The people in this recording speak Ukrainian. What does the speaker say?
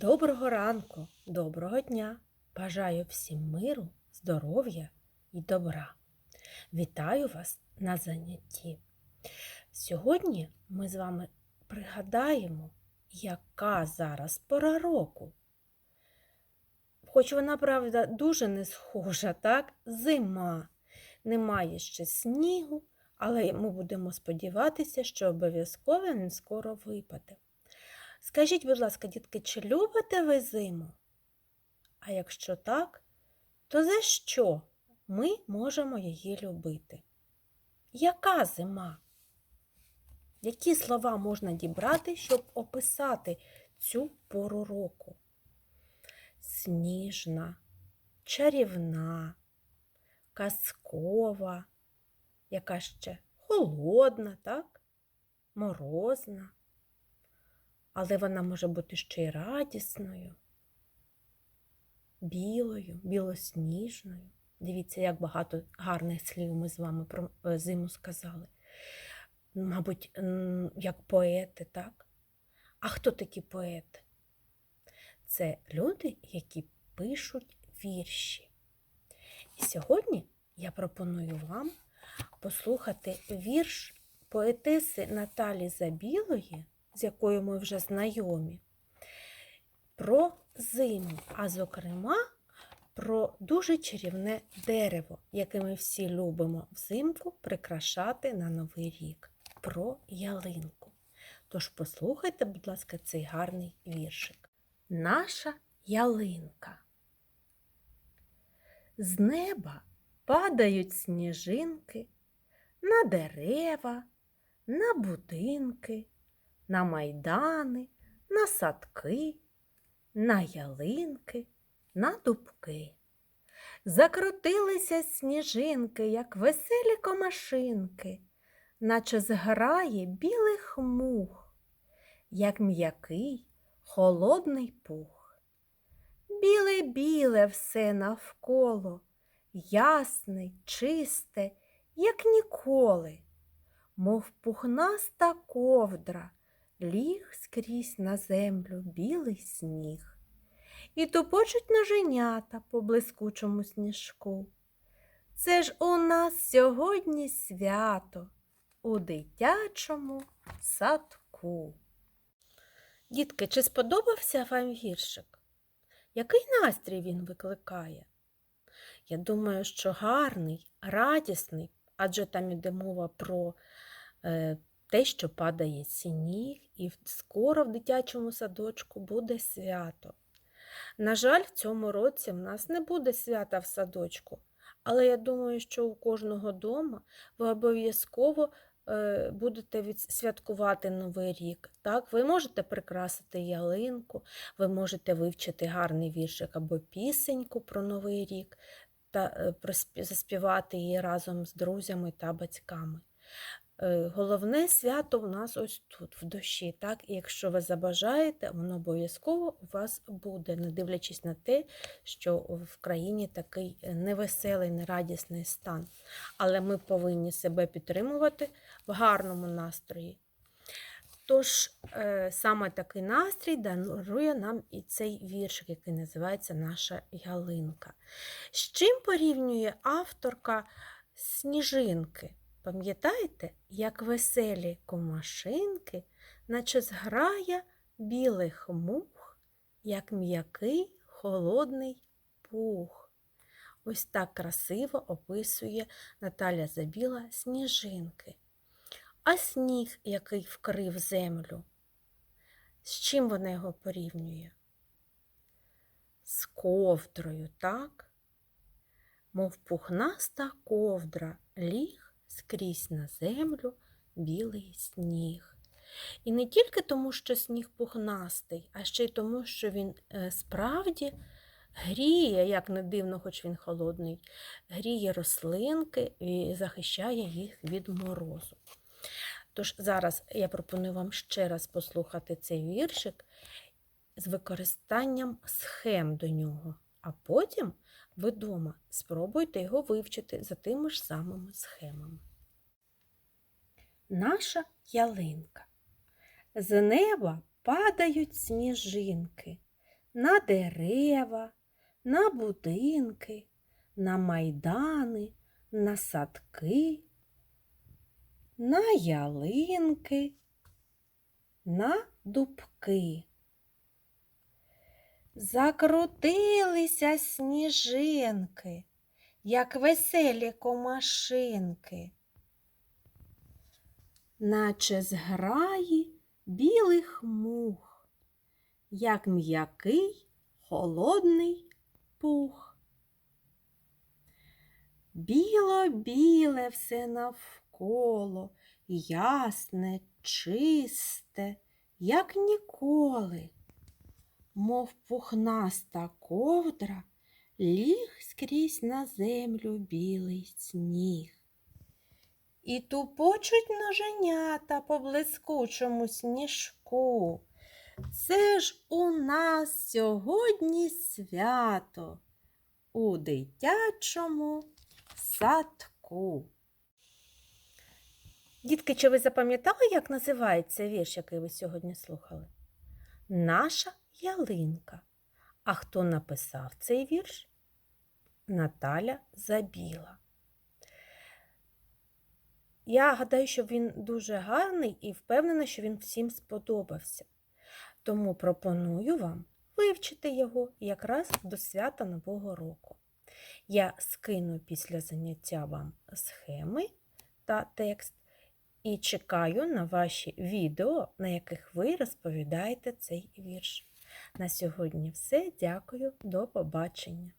Доброго ранку, доброго дня! Бажаю всім миру, здоров'я і добра. Вітаю вас на занятті. Сьогодні ми з вами пригадаємо, яка зараз пора року. Хоч вона, правда, дуже не схожа, так? Зима. Немає ще снігу, але ми будемо сподіватися, що обов'язково він скоро випаде. Скажіть, будь ласка, дітки, чи любите ви зиму? А якщо так, то за що ми можемо її любити? Яка зима? Які слова можна дібрати, щоб описати цю пору року? Сніжна, чарівна, казкова, яка ще холодна, так? Морозна але вона може бути ще й радісною, білою, білосніжною. Дивіться, як багато гарних слів ми з вами про е, зиму сказали. Мабуть, як поети, так? А хто такі поети? Це люди, які пишуть вірші. І сьогодні я пропоную вам послухати вірш поетеси Наталі Забілої з якою ми вже знайомі, про зиму, а зокрема, про дуже чарівне дерево, яке ми всі любимо взимку прикрашати на Новий рік, про ялинку. Тож послухайте, будь ласка, цей гарний віршик. Наша ялинка. З неба падають сніжинки на дерева, на будинки на майдани, на садки, на ялинки, на дубки. Закрутилися сніжинки, як веселі комашинки, наче зграє білих мух, як м'який холодний пух. Біле-біле все навколо, ясне, чисте, як ніколи, мов пухнаста ковдра ліг скрізь на землю білий сніг. І тупочуть ноженята по блискучому сніжку. Це ж у нас сьогодні свято у дитячому садку. Дітки, чи сподобався вам віршик? Який настрій він викликає? Я думаю, що гарний, радісний, адже там іде мова про е, те, що падає сніг, і скоро в дитячому садочку буде свято. На жаль, в цьому році в нас не буде свята в садочку, але я думаю, що у кожного дома ви обов'язково е, будете святкувати Новий рік. Так? Ви можете прикрасити ялинку, ви можете вивчити гарний віршик або пісеньку про Новий рік та е, заспівати її разом з друзями та батьками. Е, головне свято в нас ось тут, в душі. Так? І якщо ви забажаєте, воно обов'язково у вас буде, не дивлячись на те, що в країні такий невеселий, нерадісний стан. Але ми повинні себе підтримувати в гарному настрої. Тож, е, саме такий настрій дарує нам і цей віршик, який називається Наша ялинка. З чим порівнює авторка сніжинки? Пам'ятаєте, як веселі комашинки, наче зграя білих мух, як м'який холодний пух. Ось так красиво описує Наталя Забіла сніжинки. А сніг, який вкрив землю. З чим вона його порівнює? З ковдрою, так? Мов пухнаста ковдра ліг скрізь на землю білий сніг. І не тільки тому, що сніг пухнастий, а ще й тому, що він е, справді гріє, як не дивно, хоч він холодний, гріє рослинки і захищає їх від морозу. Тож зараз я пропоную вам ще раз послухати цей віршик з використанням схем до нього, а потім ви дома спробуйте його вивчити за тими ж самими схемами. Наша ялинка. З неба падають сніжинки на дерева, на будинки, на майдани, на садки, на ялинки, на дубки. Закрутилися сніжинки, як веселі комашинки, наче зграї білих мух, як м'який холодний пух. Біло-біле все навколо, ясне, чисте, як ніколи, мов пухнаста ковдра, ліг скрізь на землю білий сніг. І тупочуть ноженята по блискучому сніжку. Це ж у нас сьогодні свято у дитячому садку. Дітки, чи ви запам'ятали, як називається вірш, який ви сьогодні слухали? Наша ялинка. А хто написав цей вірш? Наталя Забіла. Я гадаю, що він дуже гарний і впевнена, що він всім сподобався. Тому пропоную вам вивчити його якраз до свята Нового року. Я скину після заняття вам схеми та текст і чекаю на ваші відео, на яких ви розповідаєте цей вірш. На сьогодні все. Дякую, до побачення!